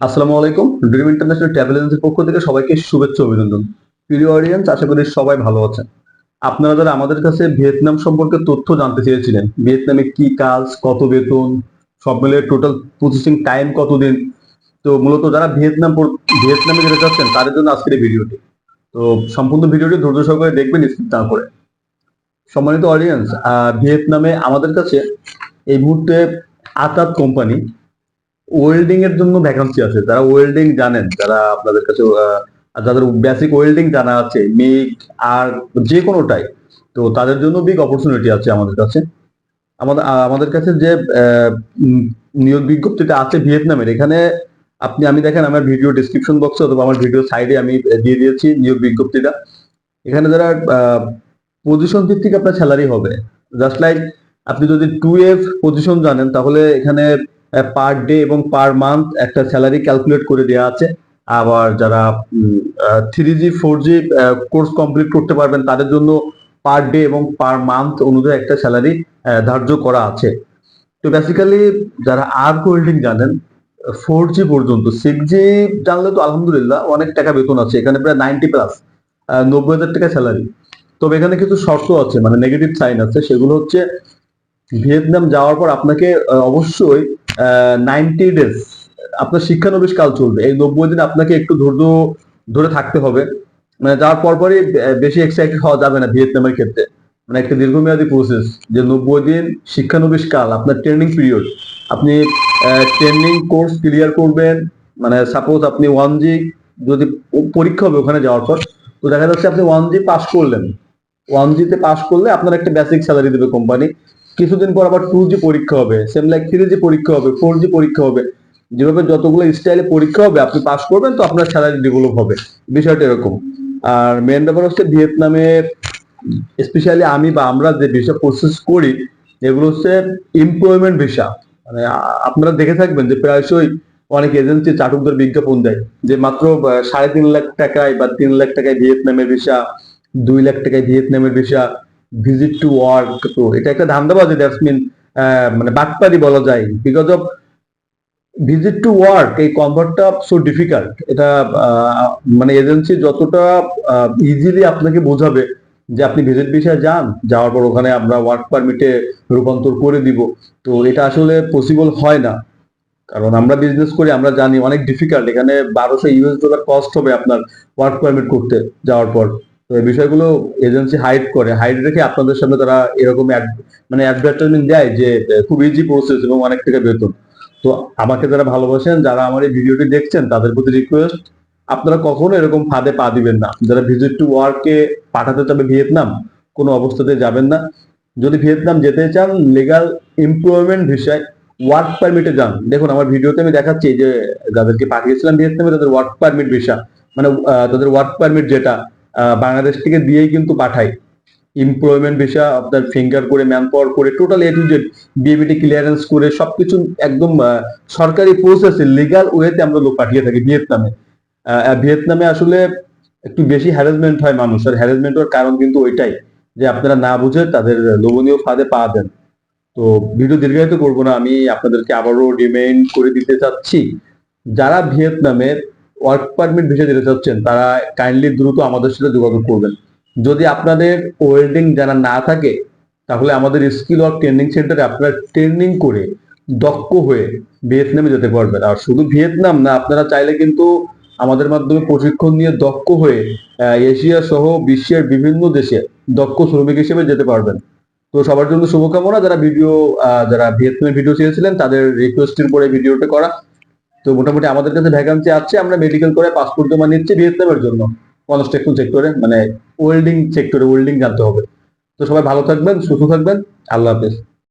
আসসালামু আলাইকুম। Dream international travel এজেন্সির পক্ষ থেকে সবাইকে শুভেচ্ছা অভিনন্দন। প্রিয় অডিয়েন্স আশা করি সবাই ভালো আছেন। আপনারা যারা আমাদের কাছে ভিয়েতনাম সম্পর্কে তথ্য জানতে চেয়েছিলেন, ভিয়েতনামে কি কাজ, কত বেতন, সব মিলে টোটাল প্রসেসিং টাইম কতদিন, তো মূলত যারা ভিয়েতনাম ভিয়েতনামে যেতে চাচ্ছেন, তাদের জন্য আজকের এই ভিডিওটি। তো সম্পূর্ণ ভিডিওটি ধৈর্য সহকারে দেখবেন, স্কিপ না করে। সম্মানিত অডিয়েন্স ভিয়েতনামে আমাদের কাছে এই মুহূর্তে আতাত কোম্পানি ওয়েল্ডিং এর জন্য ভ্যাকান্সি আছে। যারা ওয়েল্ডিং জানেন, যারা আপনাদের কাছে যাদের বেসিক ওয়েল্ডিং জানা আছে মিগ আর যে কোনোটাই, তো তাদের জন্য বিগ অপরচুনিটি আছে আমাদের কাছে। আমাদের আমাদের কাছে যে নিয়োগ বিজ্ঞপ্তিটা আছে ভিয়েতনামের, এখানে আপনি, আমি দেখেন আমার ভিডিও ডিসক্রিপশন বক্সে অথবা আমার ভিডিও সাইডে আমি দিয়ে দিয়েছি নিয়োগ বিজ্ঞপ্তিটা। এখানে যারা পজিশন ভিত্তিক আপনার স্যালারি হবে জাস্ট লাইক আপনি যদি টু এফ পজিশন জানেন, তাহলে এখানে পার ডে এবং পার মান্থ একটা স্যালারি ক্যালকুলেট করে দেওয়া আছে। আবার যারা three G four G course complete করতে পারবেন, তাদের জন্য পার ডে এবং পার মান্থ অনুযায়ী একটা স্যালারি ধার্য করা আছে। তো বেসিক্যালি যারা আর্ক হোল্ডিং জানেন ফোর জি পর্যন্ত সিক্স জি জানলে তো আলহামদুলিল্লাহ অনেক টাকা বেতন আছে, এখানে প্রায় নাইনটি প্লাস নব্বই হাজার টাকা স্যালারি তবে এখানে কিছু শর্ত আছে মানে নেগেটিভ সাইন আছে, সেগুলো হচ্ছে ভিয়েতনাম যাওয়ার পর আপনাকে অবশ্যই নাইনটি ডেজ আপনার শিক্ষানবিশ কাল চলবে। এই নব্বই দিন আপনাকে একটু ধৈর্য ধরে থাকতে হবে। মানে যাওয়ার পরপরই বেশি এক্সাইটেড হওয়া যাবে না ভিয়েতনামের ক্ষেত্রে। মানে একটা দীর্ঘমেয়াদী প্রসেস যে নব্বই দিন শিক্ষানবিশ কাল, আপনার ট্রেনিং পিরিয়ড আপনি ট্রেনিং কোর্স ক্লিয়ার করবেন। মানে সাপোজ আপনি ওয়ান জি যদি পরীক্ষা হবে ওখানে যাওয়ার পর, তো দেখা যাচ্ছে আপনি ওয়ান জি পাস করলেন। ওয়ান জিতে পাস করলে আপনার একটা বেসিক স্যালারি দেবে কোম্পানি কিছুদিন পর আবার টু জি পরীক্ষা হবে সেম লাইক থ্রি জি পরীক্ষা হবে ফোর জি পরীক্ষা হবে। যেভাবে যতগুলো স্টাইলে পরীক্ষা হবে, আপনি পাস করবেন, তো আপনার স্যালারি ডেভেলপ হবে। বিষয়টা এরকম। আর মেন ব্যাপার হচ্ছে ভিয়েতনামে স্পেশালি আমি বা আমরা যে ভিসা প্রসেস করি, এগুলো হচ্ছে এমপ্লয়মেন্ট ভিসা মানে আপনারা দেখে থাকবেন যে প্রায়শই অনেক এজেন্সি চাটুকদের বিজ্ঞাপন দেয়, যে মাত্র সাড়ে তিন লাখ টাকায় বা তিন লাখ টাকায় ভিয়েতনামের ভিসা দুই লাখ টাকায় ভিয়েতনামের ভিসা ভিজিট টু ওয়ার্ক তো এটা একটা ধান্দাবাজি দ্যাটস মিন মানে বাটপারি বলা যায়। Because of visit to work এই কনভার্টটা সো ডিফিকাল্ট এটা মানে এজেন্সি যতটা ইজিলি আপনাকে বোঝাবে যে আপনি ভিজিট বিষয়ে যান, যাওয়ার পর ওখানে আমরা ওয়ার্ক পারমিটে রূপান্তর করে দিব। তো এটা আসলে পসিবল হয় না। কারণ আমরা বিজনেস করি, আমরা জানি অনেক ডিফিকাল্ট এখানে বারোশো ইউএস ডলার কস্ট হবে আপনার ওয়ার্ক পারমিট করতে, যাওয়ার পর। তো এই বিষয়গুলো এজেন্সি হাইড করে। হাইড রেখে আপনাদের সামনে তারা এরকম মানে অ্যাডভার্টাইজমেন্ট দেয় যে খুব ইজি প্রসেস এবং অনেক টাকা বেতন। তো আমাকে যারা ভালোবাসেন, যারা আমার এই ভিডিওটি দেখছেন, তাদের প্রতি রিকোয়েস্ট আপনারা কখনো এরকম ফাঁদে পা দিবেন না। যারা ভিজিট টু ওয়ার্কে পাঠাতে চাবে ভিয়েতনাম, কোনো অবস্থাতে যাবেন না। যদি ভিয়েতনাম যেতে চান লিগাল এমপ্লয়মেন্ট ভিসায় ওয়ার্ক পারমিটে যান। দেখুন, আমার ভিডিওতে আমি দেখাচ্ছি যে, যাদেরকে পাঠিয়েছিলাম ভিয়েতনামে, তাদের ওয়ার্ক পারমিট ভিসা মানে তাদের ওয়ার্ক পারমিট যেটা বাংলাদেশ থেকে দিয়েই কিন্তু পাঠায়। এমপ্লয়মেন্ট ভিসা আপনার ফিঙ্গার করে ম্যান পাওয়ার করে টোটাল এ টু জেড বিএবিটি ক্লিয়ারেন্স করে, সবকিছু একদম সরকারি প্রসেসে লিগাল ওয়েতে আমরা লোক পাঠিয়ে থাকি ভিয়েতনামে। ভিয়েতনামে আসলে একটু বেশি হ্যারাসমেন্ট হয় মানুষ। আর হ্যারাসমেন্ট কারণ কিন্তু ওইটাই, যে আপনারা না বুঝে তাদের লোভনীয় ফাঁদে পা দেন। তো ভিডিও দীর্ঘায়িত করব না, আমি আপনাদেরকে আবারও রিমাইন্ড করে দিতে চাচ্ছি। যারা ভিয়েতনামের ওয়ার্ক পারমিট ভিসা দিতে চাচ্ছেন, তারা কাইন্ডলি দ্রুত আমাদের সাথে যোগাযোগ করবেন। যদি আপনাদের ওয়েল্ডিং জানা না থাকে, তাহলে আমাদের স্কিল ওয়ার্ক ট্রেনিং সেন্টারে আপনারা ট্রেনিং করে দক্ষ হয়ে ভিয়েতনামে যেতে পারবেন। আর শুধু ভিয়েতনাম না, আপনারা চাইলে কিন্তু আমাদের মাধ্যমে প্রশিক্ষণ নিয়ে দক্ষ হয়ে এশিয়া সহ বিশ্বের বিভিন্ন দেশে দক্ষ শ্রমিক হিসেবে যেতে পারবেন। তো সবার জন্য শুভকামনা। যারা ভিডিও যারা ভিয়েতনামের ভিডিও চেয়েছিলেন, তাদের রিকোয়েস্টের পরে ভিডিওটা করা। তো মোটামুটি আমাদের কাছে ভ্যাকান্সি আছে, আমরা মেডিকেল করে পাসপোর্ট জমা নিচ্ছি ভিয়েতনামের জন্য। কনস্ট্রাকশন সেক্টরে মানে ওয়েল্ডিং সেক্টরে ওয়েল্ডিং জানতে হবে। তো সবাই ভালো থাকবেন, সুস্থ থাকবেন, আল্লাহ হাফেজ।